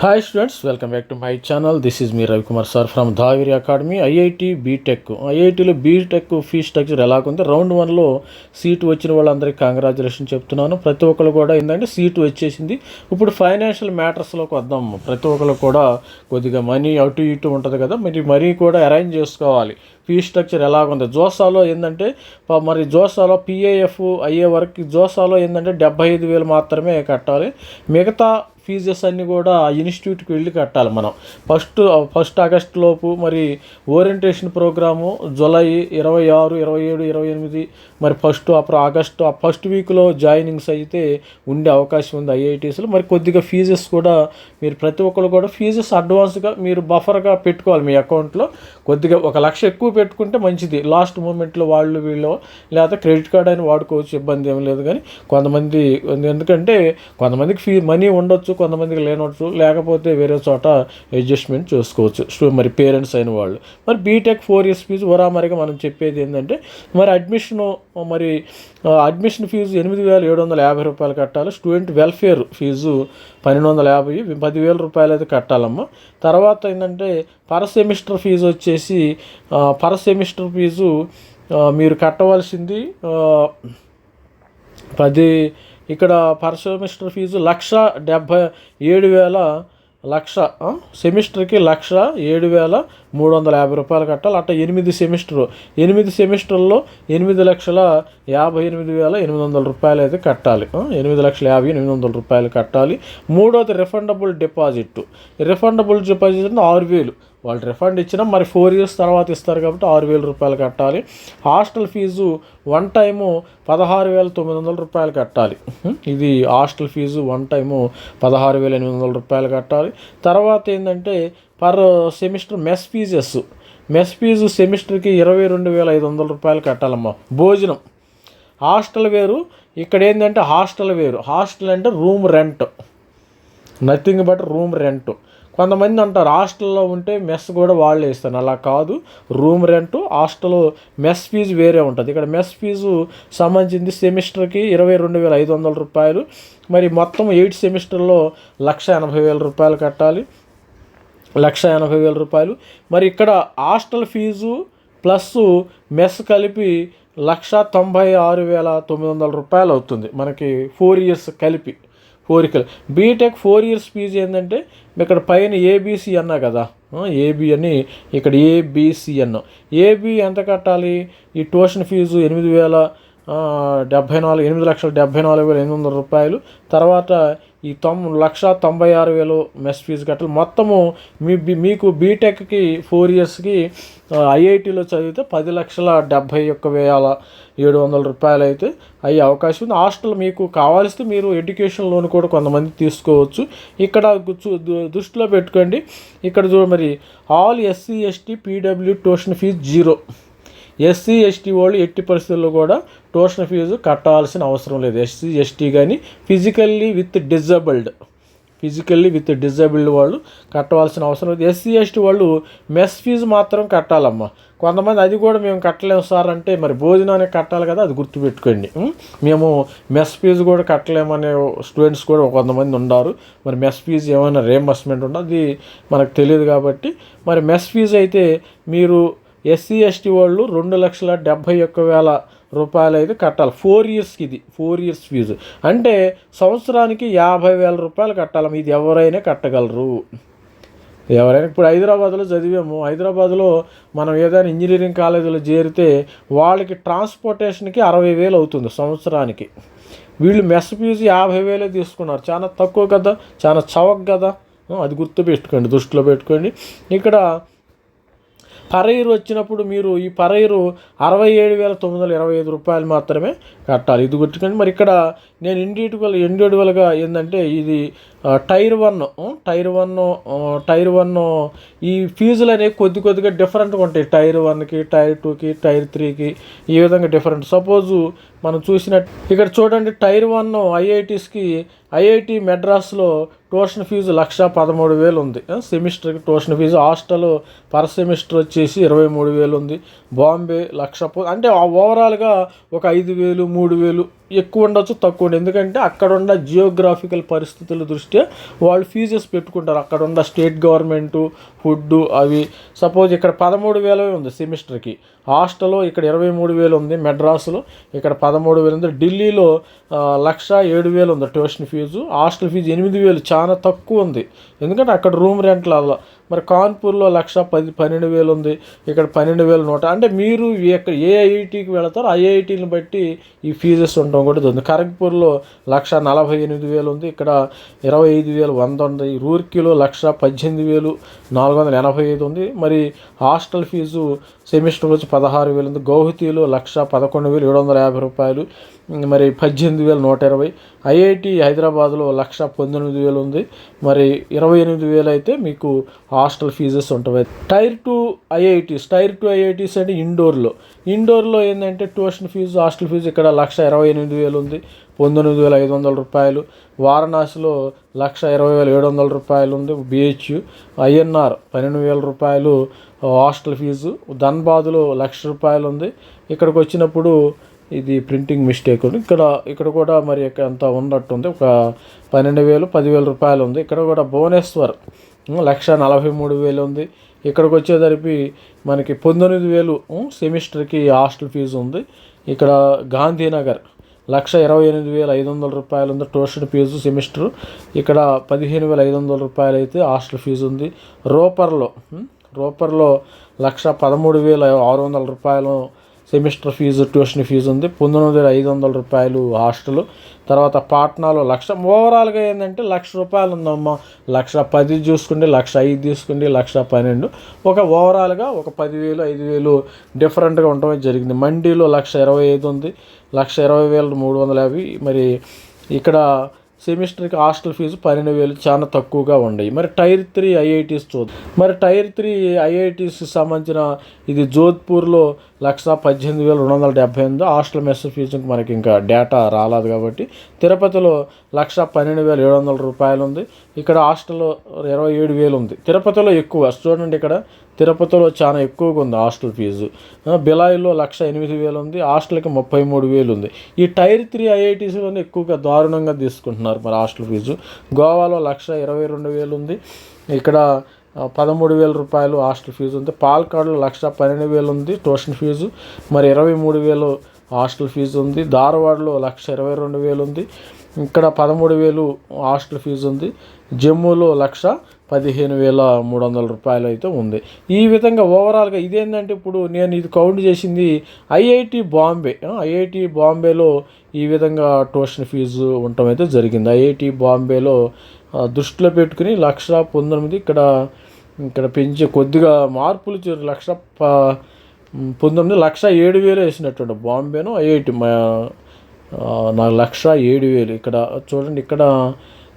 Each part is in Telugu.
Hi students welcome back to my channel this is me Ravikumar sir from Dhaviri academy IIT BTech ఐఐటిలో బీటెక్ ఫీ స్ట్రక్చర్ ఎలాగుంది రౌండ్ వన్లో సీటు వచ్చిన వాళ్ళందరికీ కంగ్రాచులేషన్ చెప్తున్నాను. ప్రతి ఒక్కరు కూడా ఏంటంటే సీటు వచ్చేసింది. ఇప్పుడు ఫైనాన్షియల్ మ్యాటర్స్లోకి వద్దాం. ప్రతి ఒక్కరు కూడా కొద్దిగా మనీ అటు ఇటు ఉంటుంది కదా మరి మరీ కూడా అరేంజ్ చేసుకోవాలి. ఫీ స్ట్రక్చర్ ఎలాగుంది జోసాలో ఏంటంటే మరి జోసాలో పిఏఎఫ్ అయ్యే వరకు జోసాలో ఏంటంటే డెబ్బై ఐదు వేలు మాత్రమే కట్టాలి. మిగతా ఫీజెస్ అన్నీ కూడా ఆ ఇన్స్టిట్యూట్కి వెళ్ళి కట్టాలి మనం. ఫస్ట్ ఫస్ట్ ఆగస్ట్ లోపు మరి ఓరియంటేషన్ ప్రోగ్రాము జూలై ఇరవై ఆరు ఇరవై ఏడు ఇరవై ఎనిమిది మరి ఫస్ట్ అప్పుడు ఆగస్టు ఆ ఫస్ట్ వీక్లో జాయినింగ్స్ అయితే ఉండే అవకాశం ఉంది ఐఐటీస్లో. మరి కొద్దిగా ఫీజెస్ కూడా మీరు ప్రతి ఒక్కరు కూడా ఫీజెస్ అడ్వాన్స్గా మీరు బఫర్గా పెట్టుకోవాలి మీ అకౌంట్లో. కొద్దిగా ఒక లక్ష ఎక్కువ పెట్టుకుంటే మంచిది. లాస్ట్ మూమెంట్లో వాళ్ళు వీళ్ళు లేకపోతే క్రెడిట్ కార్డ్ అని వాడుకోవచ్చు ఇబ్బంది ఏం లేదు కానీ కొంతమంది ఎందుకంటే కొంతమందికి ఫీ మనీ ఉండొచ్చు కొంతమందికి లేనట్టు లేకపోతే వేరే చోట అడ్జస్ట్మెంట్ చేసుకోవచ్చు. మరి పేరెంట్స్ అయిన వాళ్ళు. మరి బీటెక్ ఫోర్ ఇయర్స్ ఫీజు ఒరామరిగా మనం చెప్పేది ఏంటంటే మరి అడ్మిషన్ మరి అడ్మిషన్ ఫీజు ఎనిమిది వేల ఏడు వందల యాభై రూపాయలు కట్టాలి. స్టూడెంట్ వెల్ఫేర్ ఫీజు పన్నెండు వందల యాభై పదివేల రూపాయలు అయితే కట్టాలమ్మా. తర్వాత ఏంటంటే పర్ సెమిస్టర్ ఫీజు వచ్చేసి ఆ, పర్ సెమిస్టర్ ఫీజు మీరు కట్టవలసింది పది ఇక్కడ పర్ సెమిస్టర్ ఫీజు లక్ష డెబ్భై ఏడు వేల లక్ష సెమిస్టర్కి లక్ష ఏడు వేల మూడు వందల యాభై రూపాయలు కట్టాలి. అట్ట ఎనిమిది సెమిస్టర్. ఎనిమిది సెమిస్టర్లో ఎనిమిది లక్షల యాభై ఎనిమిది వేల ఎనిమిది వందల రూపాయలు అయితే కట్టాలి. ఎనిమిది లక్షల యాభై ఎనిమిది వందల రూపాయలు కట్టాలి. మూడోది రిఫండబుల్ డిపాజిట్ రిఫండబుల్ డిపాజిట్ ఆరు వేలు. వాళ్ళు రిఫండ్ ఇచ్చినా మరి ఫోర్ ఇయర్స్ తర్వాత ఇస్తారు కాబట్టి ఆరు వేల రూపాయలు కట్టాలి. హాస్టల్ ఫీజు వన్ టైము పదహారు వేల తొమ్మిది వందల రూపాయలు కట్టాలి. ఇది హాస్టల్ ఫీజు వన్ టైము పదహారు వేల ఎనిమిది వందల రూపాయలు కట్టాలి. తర్వాత ఏంటంటే per semester mess fees mess fee సెమిస్టర్కి ఇరవై రెండు వేల ఐదు వందల రూపాయలు కట్టాలమ్మా. భోజనం. హాస్టల్ వేరు. ఇక్కడ ఏంటంటే హాస్టల్ వేరు. హాస్టల్ అంటే room rent nothing but room rent కొంతమంది అంటారు హాస్టల్లో ఉంటే మెస్ కూడా వాళ్ళే ఇస్తారు. అలా కాదు. Room rent hostel mess fee వేరే ఉంటుంది. ఇక్కడ మెస్ ఫీజు సంబంధించింది సెమిస్టర్కి ఇరవై రెండు వేల ఐదు వందల రూపాయలు. మరి మొత్తం ఎయిట్ సెమిస్టర్లో లక్ష ఎనభై వేల రూపాయలు కట్టాలి. లక్ష ఎనభై వేల రూపాయలు. మరి ఇక్కడ హాస్టల్ ఫీజు ప్లస్ మెస్ కలిపి లక్ష తొంభై ఆరు వేల తొమ్మిది వందల రూపాయలు అవుతుంది. మనకి ఫోర్ ఇయర్స్ కలిపి. కోరికలు. బీటెక్ ఫోర్ ఇయర్స్ ఫీజు ఏంటంటే ఇక్కడ పైన ఏబీసీ అన్నా కదా. ఏబి అని ఇక్కడ ఏబిసి అన్నాం. ఏబి ఎంత కట్టాలి? ఈ ట్యూషన్ ఫీజు ఎనిమిది వేల డెబ్భై నాలుగు ఎనిమిది లక్షల డెబ్భై నాలుగు వేల ఎనిమిది వందల రూపాయలు. తర్వాత ఈ తొమ్ లక్ష తొంభై ఆరు వేలు మెస్ ఫీజు కట్టాలి. మొత్తము మీ బి- మీకు బీటెక్కి ఫోర్ ఇయర్స్కి ఐఐటిలో చదివితే పది లక్షల డెబ్భై ఒక్క వేల ఏడు వందల రూపాయలు అయితే అయ్యే అవకాశం ఉంది. హాస్టల్ మీకు కావాల్సితే మీరు ఎడ్యుకేషన్ లోన్ కూడా కొంతమంది తీసుకోవచ్చు. ఇక్కడ దు- దృష్టిలో పెట్టుకోండి. ఇక్కడ చూడ మరి all SC ST PW tuition fee zero. SC ST వాళ్ళు ఎట్టి పరిస్థితుల్లో కూడా ట్యూషన్ ఫీజు కట్టాల్సిన అవసరం లేదు. ఎస్సీ ఎస్టీ కానీ physically with disabled physically with disabled వాళ్ళు కట్టవలసిన అవసరం లేదు. ఎస్సీ ఎస్టీ వాళ్ళు మెస్ ఫీజు మాత్రం కట్టాలమ్మా. కొంతమంది అది కూడా మేము కట్టలేము సార్ అంటే మరి భోజనానికి కట్టాలి కదా అది గుర్తుపెట్టుకోండి. మేము మెస్ ఫీజు కూడా కట్టలేమనే స్టూడెంట్స్ కూడా కొంతమంది ఉన్నారు మరి మెస్ ఫీజు ఏమైనా రేంబర్స్మెంట్ ఉండదు అది మనకు తెలియదు కాబట్టి. మరి మెస్ ఫీజు అయితే మీరు ఎస్సీ ఎస్టీ వాళ్ళు రెండు లక్షల డెబ్భై ఒక్క వేల రూపాయలు అయితే కట్టాలి ఫోర్ ఇయర్స్కి ఇది. ఫోర్ ఇయర్స్ ఫీజు అంటే సంవత్సరానికి యాభై వేల రూపాయలు కట్టాలి. ఇది ఎవరైనా కట్టగలరు. ఎవరైనా ఇప్పుడు హైదరాబాద్లో చదివాము. హైదరాబాద్లో మనం ఏదైనా ఇంజనీరింగ్ కాలేజీలో చేరితే వాళ్ళకి ట్రాన్స్పోర్టేషన్కి అరవై వేలు అవుతుంది సంవత్సరానికి. వీళ్ళు మెస్ ఫీజు యాభై వేలే తీసుకున్నారు. చాలా తక్కువ కదా. చాలా చవక్ కదా. అది గుర్తు పెట్టుకోండి దృష్టిలో పెట్టుకోండి. ఇక్కడ పరైరు వచ్చినప్పుడు మీరు ఈ పరైరు అరవై ఏడు వేల తొమ్మిది వందల ఇరవై ఐదు రూపాయలు మాత్రమే కట్టాలి. ఇది గుర్తుకండి. మరి ఇక్కడ నేను ఇండివిజువల్ ఇండివిజువల్గా ఏంటంటే ఇది tier one tier one tier one ఈ ఫీజులు అనేవి కొద్ది కొద్దిగా డిఫరెంట్గా ఉంటాయి. టైర్ వన్కి టైర్ టూకి టైర్ త్రీకి ఈ విధంగా డిఫరెంట్. సపోజు మనం చూసినట్టు ఇక్కడ చూడండి టైర్ వన్ ఐఐటీస్కి ఐఐటి మెడ్రాస్లో ట్యూషన్ ఫీజు లక్ష పదమూడు వేలు ఉంది. సెమిస్టర్కి tuition fee hostel per semester వచ్చేసి ఇరవై మూడు వేలు ఉంది. బాంబే లక్ష అంటే ఆ ఓవరాల్గా ఒక ఐదు వేలు మూడు వేలు ఎక్కువ ఉండొచ్చు తక్కువ ఉండదు ఎందుకంటే అక్కడ ఉన్న జియోగ్రాఫికల్ పరిస్థితుల దృష్ట్యా వాళ్ళు ఫీజెస్ పెట్టుకుంటారు. అక్కడ ఉన్న స్టేట్ గవర్నమెంటు ఫుడ్ అవి. సపోజ్ ఇక్కడ పదమూడు వేలు ఉంది సెమిస్టర్కి. హాస్టల్లో ఇక్కడ ఇరవై మూడు వేలు ఉంది మెడ్రాస్లో ఇక్కడ పదమూడు వేలు ఉంది. ఢిల్లీలో లక్ష ఏడు వేలు ఉంది ట్యూషన్ ఫీజు హాస్టల్ ఫీజు ఎనిమిది వేలు చాలా తక్కువ ఉంది. ఎందుకంటే అక్కడ రూమ్ రెంట్లు మరి కాన్పూర్లో లక్ష పది పన్నెండు వేలు ఉంది. ఇక్కడ పన్నెండు వేలు నూట. అంటే మీరు ఎక్కడ ఏ ఐఐటికి వెళతారో ఐఐటీని బట్టి ఈ ఫీజెస్ ఉండడం కూడా ఉంది ఖరగ్పూర్లో లక్ష నలభై ఎనిమిది వేలు ఉంది. ఇక్కడ ఇరవై ఐదు వేలు వంద ఉంది. రూర్కీలో లక్ష పద్దెనిమిది వేలు నాలుగు వందల ఎనభై ఐదు ఉంది. మరి హాస్టల్ ఫీజు సెమిస్టర్ వచ్చి పదహారు వేలు ఉంది. గౌహతిలో లక్ష పదకొండు వేలు ఏడు వందల యాభై రూపాయలు. మరి పద్దెనిమిది వేల నూట ఇరవై. ఐఐటి హైదరాబాద్లో లక్ష పంతొమ్మిది వేలు ఉంది. మరి ఇరవై ఎనిమిది వేలు అయితే మీకు హాస్టల్ ఫీజెస్ ఉంటాయి tier two IITs tier two IITs అంటే ఇండోర్లో. ఇండోర్లో ఏంటంటే ట్యూషన్ ఫీజు హాస్టల్ ఫీజు ఇక్కడ లక్ష ఇరవై ఎనిమిది వేలు ఉంది. పంతొమ్మిది వేల ఐదు వందల రూపాయలు. వారణాసిలో లక్ష ఇరవై వేల ఏడు వందల రూపాయలు ఉంది బిహెచ్యు. ఐఎన్ఆర్ పన్నెండు వేల రూపాయలు హాస్టల్ ఫీజు. ధన్బాద్లో లక్ష రూపాయలు ఉంది. ఇక్కడికి వచ్చినప్పుడు ఇది ప్రింటింగ్ మిస్టేక్ ఉంది. ఇక్కడ ఇక్కడ కూడా మరి ఇక్కడ అంత ఉన్నట్టుంది. ఒక పన్నెండు వేలు పదివేల రూపాయలు ఉంది. ఇక్కడ కూడా భువనేశ్వర్ లక్ష నలభై మూడు వేలు ఉంది. ఇక్కడికి వచ్చేసరికి మనకి పంతొమ్మిది వేలు సెమిస్టర్కి హాస్టల్ ఫీజు ఉంది. ఇక్కడ గాంధీనగర్ లక్ష ఇరవై ఎనిమిది వేల ఐదు వందల రూపాయలు ఉంది ట్యూషన్ ఫీజు సెమిస్టర్. ఇక్కడ పదిహేను వేల ఐదు వందల రూపాయలు అయితే హాస్టల్ ఫీజు ఉంది. రోపర్లో రోపర్లో లక్ష పదమూడు వేల ఆరు వందల రూపాయలు సెమిస్టర్ ఫీజు ట్యూషన్ ఫీజు ఉంది. పంతొమ్మిది వేల ఐదు వందల రూపాయలు హాస్టల్. తర్వాత పాట్నాలో లక్ష ఓవరాల్గా ఏంటంటే లక్ష రూపాయలు ఉందమ్మా. లక్ష పది చూసుకుంటే లక్ష ఐదు తీసుకుంటే లక్ష పన్నెండు. ఒక ఓవరాల్గా ఒక పదివేలు ఐదు వేలు డిఫరెంట్గా ఉండటం జరిగింది. మండీలో లక్ష ఇరవై ఐదు ఉంది. లక్ష ఇరవై వేల మూడు వందల యాభై. మరి ఇక్కడ సెమిస్టర్కి హాస్టల్ ఫీజు పన్నెండు వేలు చాలా తక్కువగా ఉన్నాయి. మరి టైర్ త్రీ ఐఐటీస్ చూద్దాం మరి టైర్ త్రీ ఐఐటీస్కి సంబంధించిన ఇది జోధ్పూర్లో లక్ష పద్దెనిమిది వేల రెండు వందల డెబ్బై ఎనిమిది. హాస్టల్ మెస్ ఫీజుకి మనకి ఇంకా డేటా రాలేదు కాబట్టి తిరుపతిలో లక్ష పన్నెండు వేల ఏడు వందల రూపాయలు ఉంది. ఇక్కడ హాస్టల్లో ఇరవై ఏడు వేలు ఉంది. తిరుపతిలో ఎక్కువ. చూడండి ఇక్కడ. తిరుపతిలో చాలా ఎక్కువగా ఉంది హాస్టల్ ఫీజు. బిలాయిలో లక్ష ఎనిమిది వేలు ఉంది. హాస్టల్కి ముప్పై మూడు వేలు ఉంది. ఈ టైర్ త్రీ ఐఐటీస్లోనే ఎక్కువగా దారుణంగా తీసుకుంటున్నారు మరి హాస్టల్ ఫీజు. గోవాలో లక్ష ఇరవై రెండు వేలు ఉంది. ఇక్కడ పదమూడు వేల రూపాయలు హాస్టల్ ఫీజు ఉంది. పాలకాడులో లక్ష పన్నెండు వేలు ఉంది ట్యూషన్ ఫీజు. మరి ఇరవై మూడు వేలు హాస్టల్ ఫీజు ఉంది. ధారవాడలో లక్ష ఇరవై రెండు వేలు ఉంది. ఇక్కడ పదమూడు వేలు హాస్టల్ ఫీజు ఉంది. జమ్మూలో లక్ష పదిహేను వేల మూడు వందల రూపాయలు అయితే ఉంది. ఈ విధంగా ఓవరాల్గా ఇదేంటంటే ఇప్పుడు నేను ఇది కౌంట్ చేసింది ఐఐటి బాంబే. ఐఐటి బాంబేలో ఈ విధంగా ట్యూషన్ ఫీజు ఉండటం అయితే జరిగింది. ఐఐటి బాంబేలో దృష్టిలో పెట్టుకుని లక్ష పంతొమ్మిది ఇక్కడ ఇక్కడ పెంచి కొద్దిగా మార్పులు లక్ష ప పంతొమ్మిది లక్ష ఏడు వేలు వేసినట్టుండే బాంబేను. ఐఐటి మా నాకు లక్ష ఏడు వేలు. ఇక్కడ చూడండి ఇక్కడ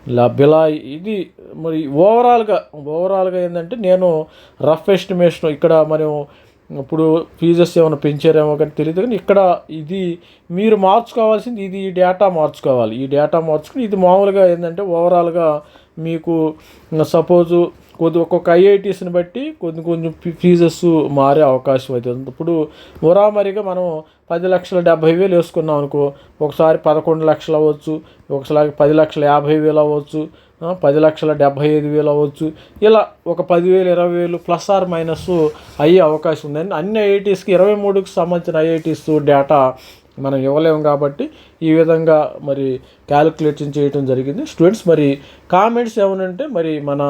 లభ్యలా ఇది మరి ఓవరాల్గా ఓవరాల్గా ఏంటంటే నేను రఫ్ ఎస్టిమేషన్ ఇక్కడ మనం ఇప్పుడు ఫీజెస్ ఏమైనా పెంచారేమో కానీ తెలియదు కానీ ఇక్కడ ఇది మీరు మార్చుకోవాల్సింది ఇది ఈ డేటా మార్చుకోవాలి. ఈ డేటా మార్చుకుని ఇది మామూలుగా ఏంటంటే ఓవరాల్గా మీకు సపోజు కొద్ది ఒక్కొక్క ఐఐటీస్ని బట్టి కొన్ని కొంచెం ఫీజెస్ మారే అవకాశం అవుతుంది ఇప్పుడు ఉరామరిగా మనం పది లక్షల డెబ్భై వేలు వేసుకున్నాం అనుకో ఒకసారి పదకొండు లక్షలు అవ్వచ్చు ఒకసారి పది లక్షల యాభై వేలు అవ్వచ్చు పది లక్షల డెబ్భై ఐదు వేలు అవ్వచ్చు ఇలా ఒక పదివేలు ఇరవై వేలు ప్లస్ ఆర్ మైనస్ అయ్యే అవకాశం ఉందండి. అన్ని ఐఐటీస్కి ఇరవై మూడుకి సంబంధించిన ఐఐటీస్ డేటా మనం ఇవ్వలేము కాబట్టి ఈ విధంగా మరి క్యాలిక్యులేషన్ చేయడం జరిగింది. స్టూడెంట్స్ మరి కామెంట్స్ ఏమనంటే మరి మన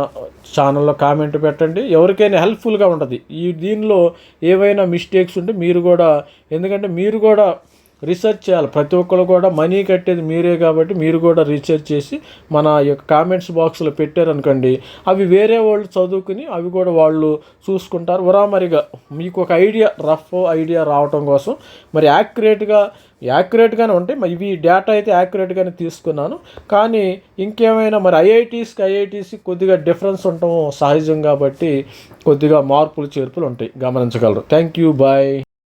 ఛానల్లో కామెంట్ పెట్టండి. ఎవరికైనా హెల్ప్ఫుల్గా ఉంటుంది. ఈ దీనిలో ఏవైనా మిస్టేక్స్ ఉంటే మీరు కూడా ఎందుకంటే మీరు కూడా రీసెర్చ్ చేయాలి. ప్రతి ఒక్కరు కూడా మనీ కట్టేది మీరే కాబట్టి మీరు కూడా రీసెర్చ్ చేసి మన యొక్క కామెంట్స్ బాక్స్లో పెట్టారనుకోండి అవి వేరే వాళ్ళు చదువుకుని అవి కూడా వాళ్ళు చూసుకుంటారు. ఉరామరిగా మీకు ఒక ఐడియా రఫ్ ఐడియా రావటం కోసం మరి యాక్యురేట్గా యాక్యురేట్గానే ఉంటాయి మరి ఇవి డేటా అయితే యాక్యురేట్గానే తీసుకున్నాను. కానీ ఇంకేమైనా మరి ఐఐటీస్కి ఐఐటీస్కి కొద్దిగా డిఫరెన్స్ ఉండటం సహజం కాబట్టి కొద్దిగా మార్పులు చేర్పులు ఉంటాయి. గమనించగలరు. Thank you. బాయ్.